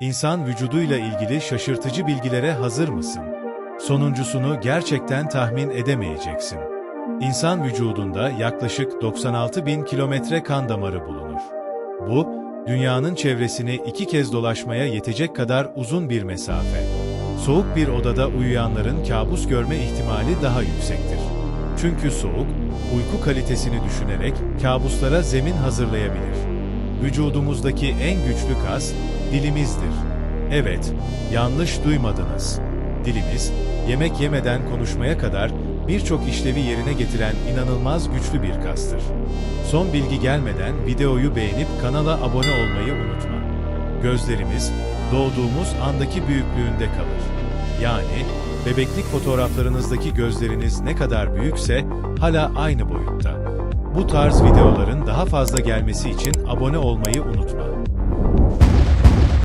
İnsan vücuduyla ilgili şaşırtıcı bilgilere hazır mısın? Sonuncusunu gerçekten tahmin edemeyeceksin. İnsan vücudunda yaklaşık 96 bin kilometre kan damarı bulunur. Bu, dünyanın çevresini iki kez dolaşmaya yetecek kadar uzun bir mesafe. Soğuk bir odada uyuyanların kabus görme ihtimali daha yüksektir. Çünkü soğuk, uyku kalitesini düşünerek kabuslara zemin hazırlayabilir. Vücudumuzdaki en güçlü kas, dilimizdir. Evet, yanlış duymadınız. Dilimiz, yemek yemeden konuşmaya kadar birçok işlevi yerine getiren inanılmaz güçlü bir kastır. Son bilgi gelmeden videoyu beğenip kanala abone olmayı unutma. Gözlerimiz, doğduğumuz andaki büyüklüğünde kalır. Yani, bebeklik fotoğraflarınızdaki gözleriniz ne kadar büyükse, hala aynı boyutta. Bu tarz videoların daha fazla gelmesi için abone olmayı unutma.